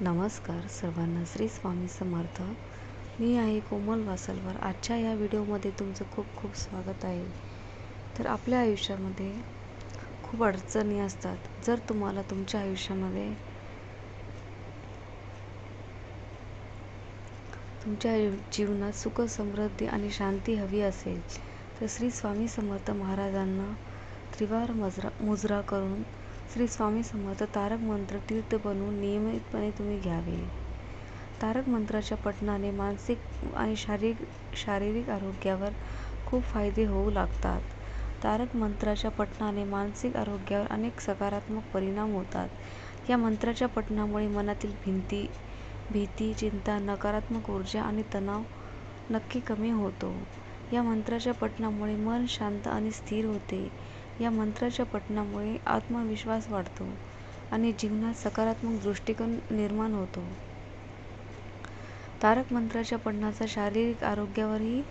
नमस्कार सर्वांना. श्री स्वामी समर्थ. मी आहे कोमल वासलवार. आजच्या या व्हिडिओमध्ये तुमचं खूप खूप स्वागत आहे. तर आपल्या आयुष्यामध्ये खूप अडचणी असतात. जर तुम्हाला तुमच्या आयुष्यामध्ये तुमच्या जीवनात सुख समृद्धी आणि शांती हवी असेल तर श्री स्वामी समर्थ महाराजांना त्रिवार मजरा मुजरा करून श्री स्वामी समर्थ तारक मंत्र तीर्थ बनवून नियमितपणे तुम्ही घ्यावे. तारक मंत्राच्या पठणाने मानसिक आणि शारीरिक शारीरिक आरोग्यावर खूप फायदे होऊ लागतात. तारक मंत्राच्या पठणाने मानसिक आरोग्यावर अनेक सकारात्मक परिणाम होतात. या मंत्राच्या पठणामुळे मनातील भिंती भीती चिंता नकारात्मक ऊर्जा आणि तणाव नक्की कमी होतो. या मंत्राच्या पठणामुळे मन शांत आणि स्थिर होते. या मंत्राच्या पठणामुळे आत्मविश्वास वाढतो आणि जीवनात सकारात्मक दृष्टिकोन निर्माण होतो. तारक मंत्राच्या पठणाचा शारीरिक आरोग्यावरही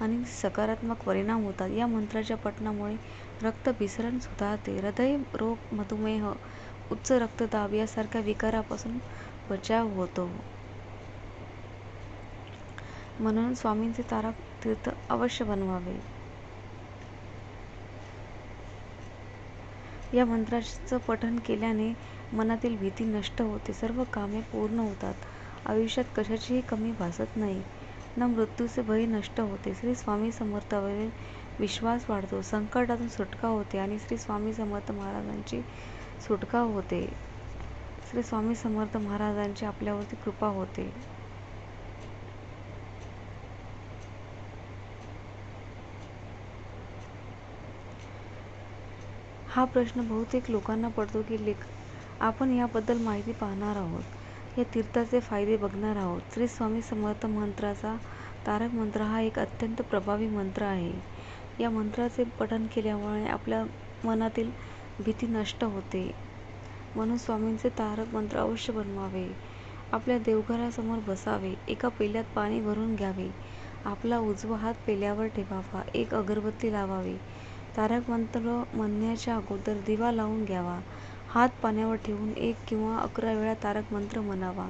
अनेक सकारात्मक परिणाम होतात. या मंत्राच्या पठणामुळे रक्तभिसरण सुधारते हृदय रोग मधुमेह उच्च रक्तदाब यासारख्या विकारापासून बचाव होतो. म्हणून स्वामींचे तारक तीर्थ अवश्य बनवावे. या मंत्राचं पठण केल्याने मनातील भीती नष्ट होते. सर्व कामे पूर्ण होतात. आयुष्यात कशाचीही कमी भासत नाही. न मृत्यूचे भय नष्ट होते. श्री स्वामी समर्थावरील विश्वास वाढतो. संकटातून सुटका होते आणि श्री स्वामी समर्थ महाराजांची सुटका होते. श्री स्वामी समर्थ महाराजांची आपल्यावरती कृपा होते. हा प्रश्न बहुतेक लोकांना पडतो की लेख आपण याबद्दल माहिती पाहणार आहोत. या तीर्थाचे फायदे बघणार आहोत. श्री स्वामी समर्थ मंत्राचा तारक मंत्र हा एक अत्यंत प्रभावी मंत्र आहे. या मंत्राचे पठण केल्यामुळे आपल्या मनातील भीती नष्ट होते. म्हणून स्वामींचे तारक मंत्र अवश्य बनवावे. आपल्या देवघरासमोर बसावे. एका पेल्यात पाणी भरून घ्यावे. आपला उजवा हात पेल्यावर ठेवावा. एक अगरबत्ती लावावी. तारक मंत्र म्हणण्याच्या अगोदर दिवा लावून घ्यावा. हात पाण्यावर ठेवून एक किंवा अकरा वेळा तारक मंत्र म्हणावा.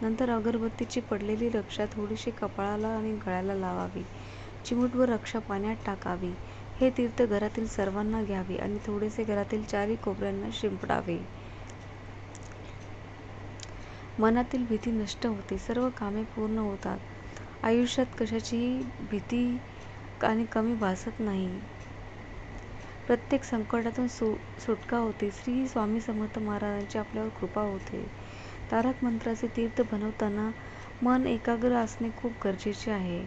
नंतर अगरबत्तीची पडलेली रक्षा थोडीशी कपाळाला आणि गळ्याला लावावी. चिमूटभर रक्षा पाण्यात टाकावी. हे तीर्थ घरातील सर्वांना घ्यावे आणि थोडेसे घरातील चारही कोपऱ्यांना शिंपडावे. मनातील भीती नष्ट होते. सर्व कामे पूर्ण होतात. आयुष्यात कशाचीही भीती आणि कमी भासत नाही. प्रत्येक संकटातून सु सुटका होते. श्री स्वामी समर्थ महाराजांची आपल्यावर कृपा होते. तारक मंत्राचे तीर्थ बनवताना मन एकाग्र असणे खूप गरजेचे आहे.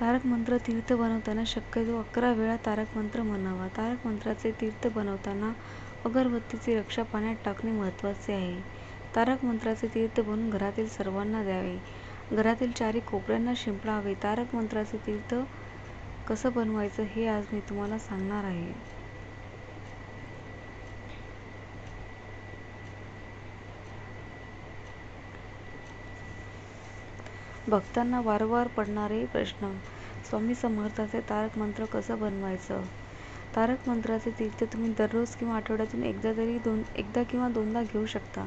तारक मंत्र तीर्थ बनवताना शक्यतो अकरा वेळा तारक मंत्र म्हणावा. तारक मंत्राचे तीर्थ बनवताना अगरबत्तीची रक्षा पाण्यात टाकणे महत्त्वाचे आहे. तारक मंत्राचे तीर्थ बनवून घरातील सर्वांना द्यावे. घरातील चारी कोपऱ्यांना शिंपडावे. तारक मंत्राचे तीर्थ कसं बनवायचं हे आज मी तुम्हाला सांगणार आहे. भक्तांना वारंवार पडणारे प्रश्न. स्वामी समर्थाचे तारक मंत्र कसं बनवायचं? तारक मंत्राचे तीर्थ तुम्ही दररोज किंवा आठवड्यातून एकदा तरी दोन एकदा किंवा दोनदा घेऊ शकता.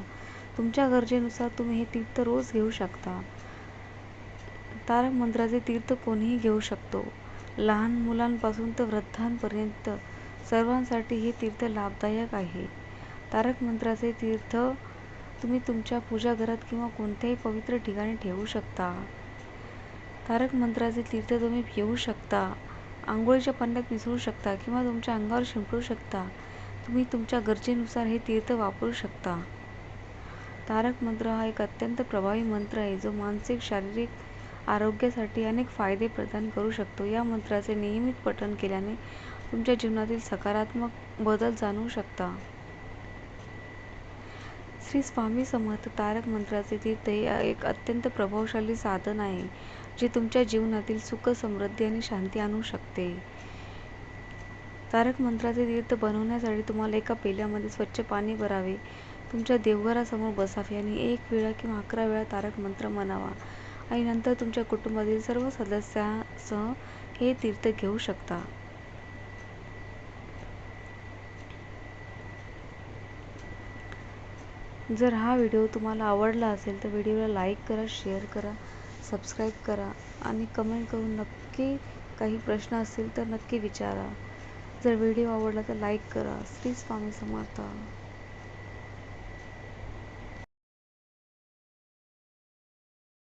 तुमच्या गरजेनुसार तुम्ही हे तीर्थ रोज घेऊ शकता. तारक मंत्राचे तीर्थ कोणीही घेऊ शकतो. लहान मुलांपासून तर वृद्धांपर्यंत सर्वांसाठी हे तीर्थ लाभदायक आहे. तारक मंत्राचे तीर्थ तुम्ही तुमच्या पूजाघरात किंवा कोणत्याही पवित्र ठिकाणी ठेवू शकता. तारक मंत्राचे तीर्थ तुम्ही पिऊ शकता आंघोळीच्या पाण्यात मिसळू शकता किंवा तुमच्या अंगावर शिंपडू शकता. तुम्ही तुमच्या गरजेनुसार हे तीर्थ वापरू शकता. तारक मंत्र हा एक अत्यंत प्रभावी मंत्र आहे जो मानसिक शारीरिक आरोग्यासाठी अनेक फायदे प्रदान करू शकतो. या मंत्राचे नियमित पठण केल्याने तुमच्या जीवनातील सकारात्मक बदल जाणवू शकता. श्री स्वामी समर्थ तारक मंत्राचे तीर्थ हे एक अत्यंत प्रभावशाली साधन आहे जे तुमच्या जीवनातील सुख समृद्धी आणि शांती आणू शकते. तारक मंत्राचे तीर्थ बनवण्यासाठी तुम्हाला एका पेल्यामध्ये स्वच्छ पाणी भरावे तुमच्या देवघरासमोर बसावे आणि एक वेळा किंवा अकरा वेळा तारक मंत्र म्हणावा. आणि नंतर तुमच्या कुटुंबातील सर्व सदस्यांसह हे तीर्थ घेऊ शकता. जर हा व्हिडिओ तुम्हाला आवडला असेल तर व्हिडिओला लाईक करा शेअर करा सबस्क्राईब करा आणि कमेंट करून नक्की काही प्रश्न असतील तर नक्की विचारा. जर व्हिडिओ आवडला तर लाईक करा. श्री स्वामी समर्थ.